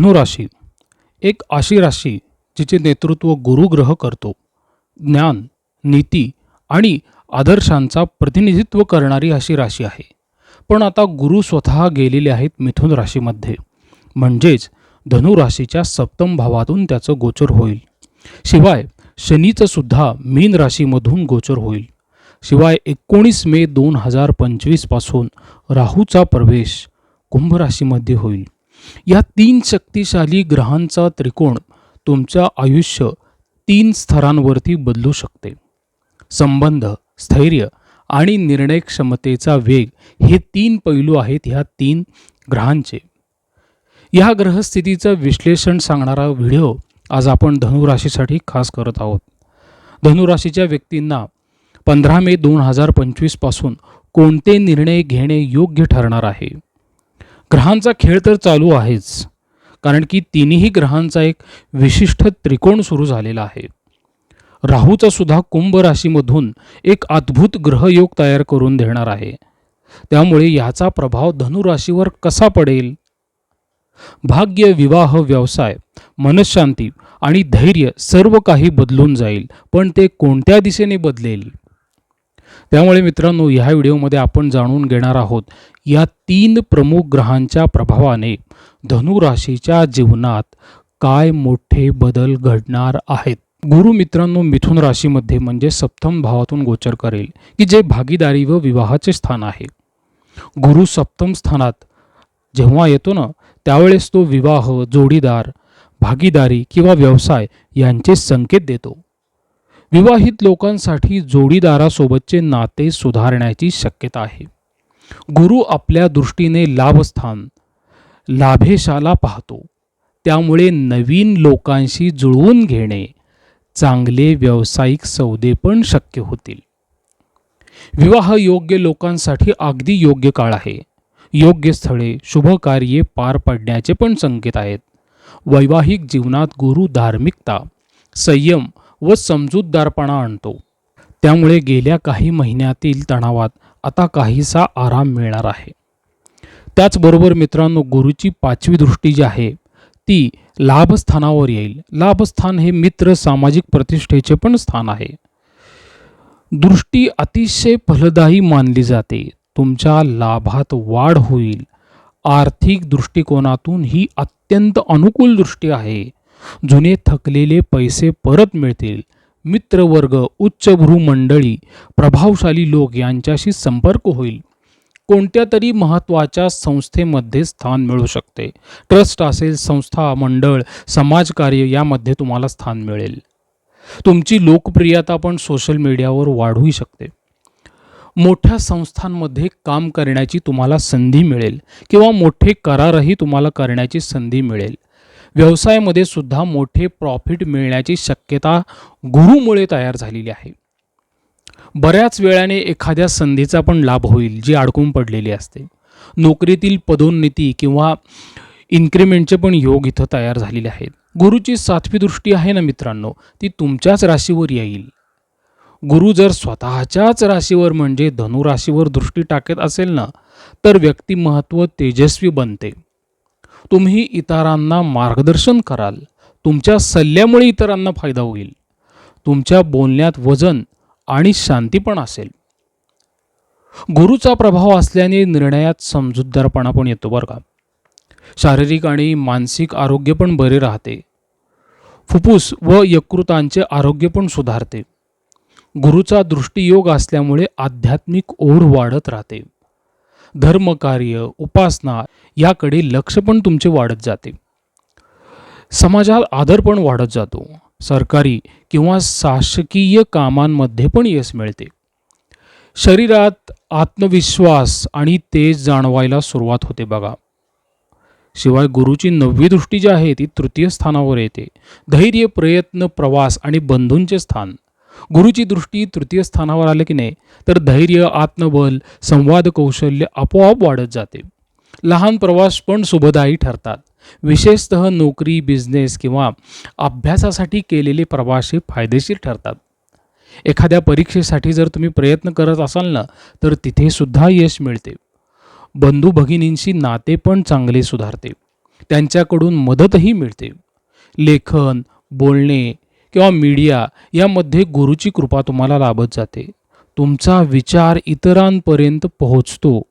धनुराशी एक अशी राशी जिचे नेतृत्व गुरुग्रह करतो. ज्ञान नीती आणि आदर्शांचा प्रतिनिधित्व करणारी अशी राशी आहे. पण आता गुरु स्वतः गेलेले आहेत मिथुन राशीमध्ये. म्हणजेच धनुराशीच्या सप्तम भावातून त्याचं गोचर होईल. शिवाय शनीचं सुद्धा मीन राशीमधून गोचर होईल. शिवाय एकोणीस मे दोन हजार पंचवीसपासून राहूचा प्रवेश कुंभ राशीमध्ये होईल. या तीन शक्तिशाली ग्रहांचा त्रिकोण तुमचं आयुष्य तीन स्तरांवरती बदलू शकते. संबंध स्थैर्य आणि निर्णय क्षमतेचा वेग हे तीन पैलू आहेत ह्या तीन ग्रहांचे. या ग्रहस्थितीचं विश्लेषण सांगणारा व्हिडिओ आज आपण धनुराशीसाठी खास करत आहोत. धनुराशीच्या व्यक्तींना पंधरा मे दोन हजार पंचवीसपासून कोणते निर्णय घेणे योग्य ठरणार आहे? ग्रहांचा खेळ तर चालू आहेच कारण की तिन्ही ग्रहांचा एक विशिष्ट त्रिकोण सुरू झालेला आहे. राहूचा सुद्धा कुंभ राशीमधून एक अद्भुत ग्रहयोग तयार करून देणार आहे. त्यामुळे याचा प्रभाव धनुराशीवर कसा पडेल? भाग्य विवाह व्यवसाय मनशांती आणि धैर्य सर्व काही बदलून जाईल पण ते कोणत्या दिशेने बदलेल? त्यामुळे मित्रांनो ह्या व्हिडिओमध्ये आपण जाणून घेणार आहोत या तीन प्रमुख ग्रहांच्या प्रभावाने धनुराशीच्या जीवनात काय मोठे बदल घडणार आहेत? गुरु मित्रांनो मिथुन राशीमध्ये म्हणजे सप्तम भावातून गोचर करेल की जे भागीदारी व विवाहाचे स्थान आहे. गुरु सप्तम स्थानात जेव्हा येतो ना त्यावेळेस तो विवाह जोडीदार भागीदारी किंवा व्यवसाय यांचे संकेत देतो. विवाहित लोकांसाठी जोडीदारासोबतचे नाते सुधारण्याची शक्यता आहे. गुरु आपल्या दृष्टीने लाभस्थान लाभेशाला पाहतो. त्यामुळे नवीन लोकांशी जुळवून घेणे चांगले व्यावसायिक सौदे पण शक्य होतील. विवाह योग्य लोकांसाठी अगदी योग्य काळ आहे. योग्य स्थळे शुभ कार्ये पार पडण्याचे पण संकेत आहेत. वैवाहिक जीवनात गुरु धार्मिकता संयम व समजूतदारपणा आणतो. त्यामुळे गेल्या काही महिन्यातील तणावात आता काहीसा आराम मिळणार आहे. त्याचबरोबर मित्रांनो गुरुची पाचवी दृष्टी जी आहे ती लाभस्थानावर येईल. लाभस्थान हे मित्र सामाजिक प्रतिष्ठेचे पण स्थान आहे. दृष्टी अतिशय फलदायी मानली जाते. तुमच्या लाभात वाढ होईल. आर्थिक दृष्टिकोनातून ही अत्यंत अनुकूल दृष्टी आहे. जुने थकलेले पैसे परत मिळतील. मित्रवर्ग उच्चभ्रू मंडळी प्रभावशाली लोक यांच्याशी संपर्क होईल. कोणत्या तरी महत्त्वाच्या संस्थेमध्ये स्थान मिळू शकते. ट्रस्ट असेल संस्था मंडळ समाजकार्य यामध्ये तुम्हाला स्थान मिळेल. तुमची लोकप्रियता पण सोशल मीडियावर वाढूही शकते. मोठ्या संस्थांमध्ये काम करण्याची तुम्हाला संधी मिळेल किंवा मोठे करारही तुम्हाला करण्याची संधी मिळेल. व्यवसायामध्ये सुद्धा मोठे प्रॉफिट मिळण्याची शक्यता गुरुमुळे तयार झालेली आहे. बऱ्याच वेळाने एखाद्या संधीचा पण लाभ होईल जी अडकून पडलेली असते. नोकरीतील पदोन्नती किंवा इन्क्रिमेंटचे पण योग इथं तयार झालेले आहेत. गुरुची सातवी दृष्टी आहे ना मित्रांनो ती तुमच्याच राशीवर येईल. गुरु जर स्वतःच्याच राशीवर म्हणजे धनुराशीवर दृष्टी टाकत असेल ना तर व्यक्तिमहत्व तेजस्वी बनते. तुम्ही इतरांना मार्गदर्शन कराल. तुमच्या सल्ल्यामुळे इतरांना फायदा होईल. तुमच्या बोलण्यात वजन आणि शांती पण असेल. गुरुचा प्रभाव असल्याने निर्णयात समजूतदारपणा पण येतो बरं का. शारीरिक आणि मानसिक आरोग्य पण बरे राहते. फुफ्फुस व यकृतांचे आरोग्य पण सुधारते. गुरुचा दृष्टियोग असल्यामुळे आध्यात्मिक ओढ वाढत राहते. धर्मकार्य उपासना याकडे लक्ष पण तुमचे वाढत जाते. समाजात आदर पण वाढत जातो. सरकारी किंवा शासकीय कामांमध्ये पण यश मिळते. शरीरात आत्मविश्वास आणि तेज जाणवायला सुरुवात होते बघा. शिवाय गुरुची नववी दृष्टी जी आहे ती तृतीय स्थानावर येते. धैर्य प्रयत्न प्रवास आणि बंधूंचे स्थान. गुरुची दृष्टी तृतीय स्थानावर आले की नाही तर धैर्य आत्मबल संवाद कौशल्य आपोआप वाढत जाते. लहान प्रवास पण शुभदायी ठरतात. विशेषतः नोकरी बिझनेस किंवा अभ्यासासाठी केलेले प्रवास हे फायदेशीर ठरतात. एखाद्या परीक्षेसाठी जर तुम्ही प्रयत्न करत असाल ना तर तिथे सुद्धा यश मिळते. बंधू भगिनींशी नाते पण चांगले सुधारते. त्यांच्याकडून मदतही मिळते. लेखन बोलणे किंवा मीडिया यामध्ये गुरुची कृपा तुम्हाला लाभत जाते. तुमचा विचार इतरांपर्यंत पोहोचतो.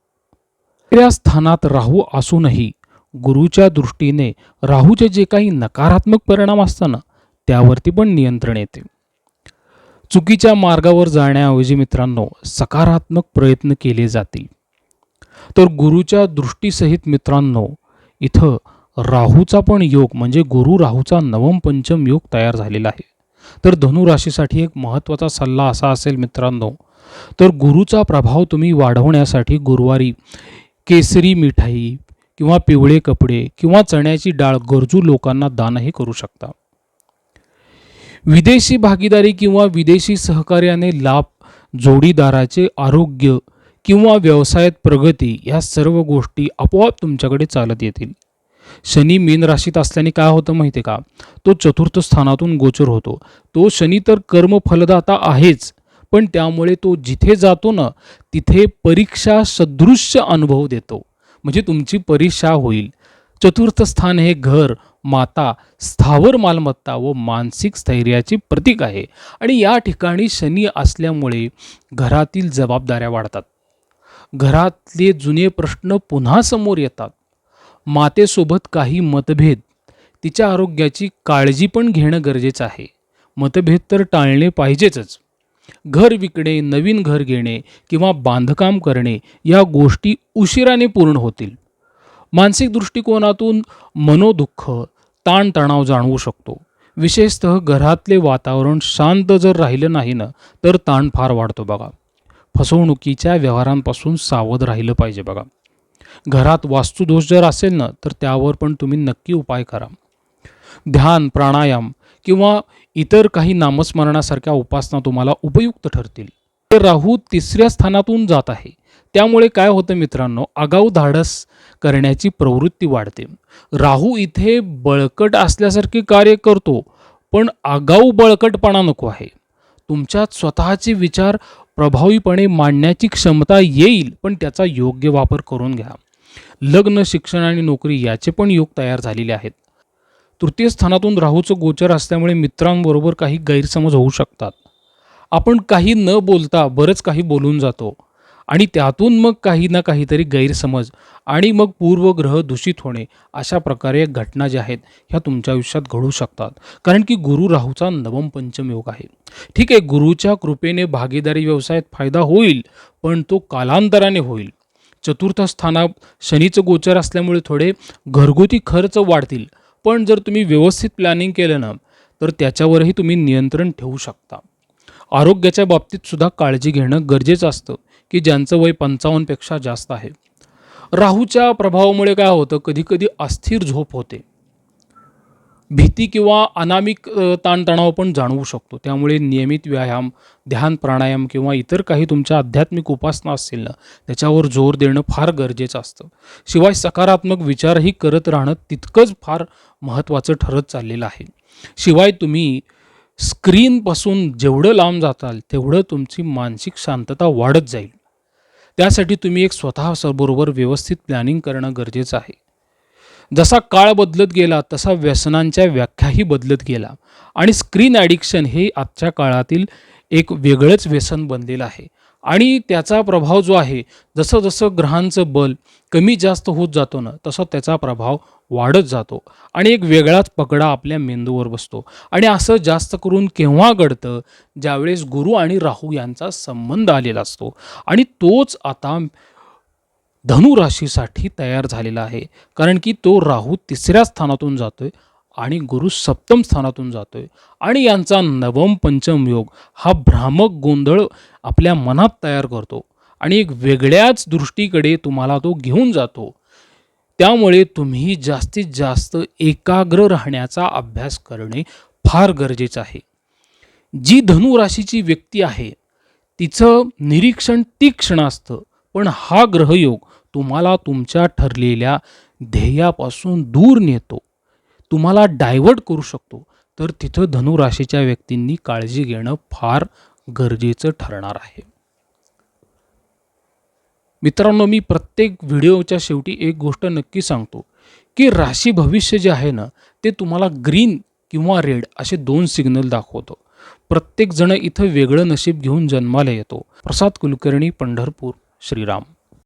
या स्थानात राहू असूनही गुरुच्या दृष्टीने राहूचे जे काही नकारात्मक परिणाम असताना त्यावरती पण नियंत्रण येते. चुकीच्या मार्गावर जाण्याऐवजी मित्रांनो सकारात्मक प्रयत्न केले जातील तर गुरुच्या दृष्टीसहित मित्रांनो इथं राहूचा पण योग म्हणजे गुरु राहूचा नवम पंचम योग तयार झालेला आहे. तर धनुराशीसाठी एक महत्त्वाचा सल्ला असा असेल मित्रांनो तर गुरुचा प्रभाव तुम्ही वाढवण्यासाठी गुरुवारी केसरी मिठाई किंवा पिवळे कपडे किंवा चण्याची डाळ गरजू लोकांना दानही करू शकता. विदेशी भागीदारी किंवा विदेशी सहकार्याने लाभ जोडीदाराचे आरोग्य किंवा व्यवसायात प्रगती या सर्व गोष्टी आपोआप तुमच्याकडे चालत येतील. शनी मीन राशीत असल्याने काय होतं माहिती आहे का? तो चतुर्थ स्थानातून गोचर होतो. तो शनी तर कर्म फलदाता आहेच पण त्यामुळे तो जिथे जातो ना तिथे परीक्षा सदृश्य अनुभव देतो. म्हणजे तुमची परीक्षा होईल. चतुर्थ स्थान हे घर माता स्थावर मालमत्ता व मानसिक स्थैर्याचे प्रतीक आहे. आणि या ठिकाणी शनी असल्यामुळे घरातील जबाबदाऱ्या वाढतात. घरातले जुने प्रश्न पुन्हा समोर येतात. मातेसोबत काही मतभेद तिच्या आरोग्याची काळजी पण घेणं गरजेचं आहे. मतभेद तर टाळणे पाहिजेच घर विकणे नवीन घर घेणे किंवा बांधकाम करणे या गोष्टी उशिराने पूर्ण होतील. मानसिक दृष्टिकोनातून मनोदुःख ताणतणाव जाणवू शकतो. विशेषतः घरातले वातावरण शांत जर राहिलं नाही ना तर ताण फार वाढतो बघा. फसवणुकीच्या व्यवहारांपासून सावध राहिलं पाहिजे बघा. घरात वास्तुदोष जर असेल ना तर त्यावर पण तुम्ही नक्की उपाय करा. ध्यान प्राणायाम किंवा इतर काही नामस्मरणासारख्या उपासना तुम्हाला उपयुक्त ठरतील. तर राहू तिसऱ्या स्थानातून जात आहे. त्यामुळे काय होतं मित्रांनो आगाऊ धाडस करण्याची प्रवृत्ती वाढते. राहू इथे बळकट असल्यासारखे कार्य करतो पण आगाऊ बळकटपणा नको आहे. तुमच्यात स्वतःचे विचार प्रभावीपणे मांडण्याची क्षमता येईल पण त्याचा योग्य वापर करून घ्या. लग्न शिक्षण आणि नोकरी याचे पण योग तयार झालेले आहेत. तृतीय स्थानातून राहूचं गोचर असल्यामुळे मित्रांबरोबर काही गैरसमज होऊ शकतात. आपण काही न बोलता बरंच काही बोलून जातो. आणि त्यातून मग काही ना काहीतरी गैरसमज आणि मग पूर्वग्रह दूषित होणे अशा प्रकारे घटना ज्या आहेत ह्या तुमच्या आयुष्यात घडू शकतात. कारण की गुरु राहूचा नवम पंचम योग आहे. ठीक आहे गुरुच्या कृपेने भागीदारी व्यवसायात फायदा होईल पण तो कालांतराने होईल. चतुर्थ स्थानात शनीचं गोचर असल्यामुळे थोडे घरगुती खर्च वाढतील. पण जर तुम्ही व्यवस्थित प्लॅनिंग केलं ना तर त्याच्यावरही तुम्ही नियंत्रण ठेवू शकता. आरोग्याच्या बाबतीत सुद्धा काळजी घेणं गरजेचं असतं. की ज्यांचं वय पंचावन्नपेक्षा जास्त आहे. राहूच्या प्रभावामुळे काय होतं? कधीकधी अस्थिर झोप होते. भीती किंवा अनामिक ताणतणाव पण जाणवू शकतो. त्यामुळे नियमित व्यायाम ध्यान प्राणायाम किंवा इतर काही तुमच्या आध्यात्मिक उपासना असतील ना त्याच्यावर जोर देणं फार गरजेचं असतं. शिवाय सकारात्मक विचारही करत राहणं तितकंच फार महत्त्वाचं ठरत चाललेलं आहे. शिवाय तुम्ही स्क्रीनपासून जेवढं लांब जाताल तेवढं तुमची मानसिक शांतता वाढत जाईल. त्यासाठी तुम्ही एक स्वतःबरोबर व्यवस्थित प्लॅनिंग करणं गरजेचं आहे. जसा काळ बदलत गेला तसा व्यसनांच्या व्याख्याही बदलत गेला आणि स्क्रीन ॲडिक्शन हे आजच्या काळातील एक वेगळंच व्यसन बनलेलं आहे. आणि त्याचा प्रभाव जो आहे जसं जसं ग्रहांचं बल कमी जास्त होत जातो ना तसा त्याचा प्रभाव वाढत जातो आणि एक वेगळाच पकडा आपल्या मेंदूवर बसतो. आणि असं जास्त करून केव्हा घडतं? ज्यावेळेस गुरु आणि राहू यांचा संबंध आलेला असतो. आणि तोच आता धनु राशीसाठी तयार झालेला आहे. कारण की तो राहू तिसऱ्या स्थानातून जातोय आणि गुरु सप्तम स्थानातून जातोय. आणि यांचा नवम पंचम योग हा भ्रामक गोंधळ आपल्या मनात तयार करतो. आणि एक वेगळ्याच दृष्टीकडे तुम्हाला तो घेऊन जातो. त्यामुळे तुम्ही जास्तीत जास्त एकाग्र राहण्याचा अभ्यास करणे फार गरजेचं आहे. जी धनुराशीची व्यक्ती आहे तिचं निरीक्षण तीक्ष्ण असतं पण हा ग्रहयोग तुम्हाला तुमच्या ठरलेल्या ध्येयापासून दूर नेतो. तुम्हाला डायव्हर्ट करू शकतो तर तिथं धनुराशीच्या व्यक्तींनी काळजी घेणं फार गरजेचं ठरणार आहे. मित्रांनो मी प्रत्येक व्हिडिओच्या शेवटी एक गोष्ट नक्की सांगतो की राशी भविष्य जे आहे ना ते तुम्हाला ग्रीन किंवा रेड असे दोन सिग्नल दाखवतो. प्रत्येकजण इथं वेगळं नशीब घेऊन जन्माला येतो. प्रसाद कुलकर्णी पंढरपूर श्रीराम.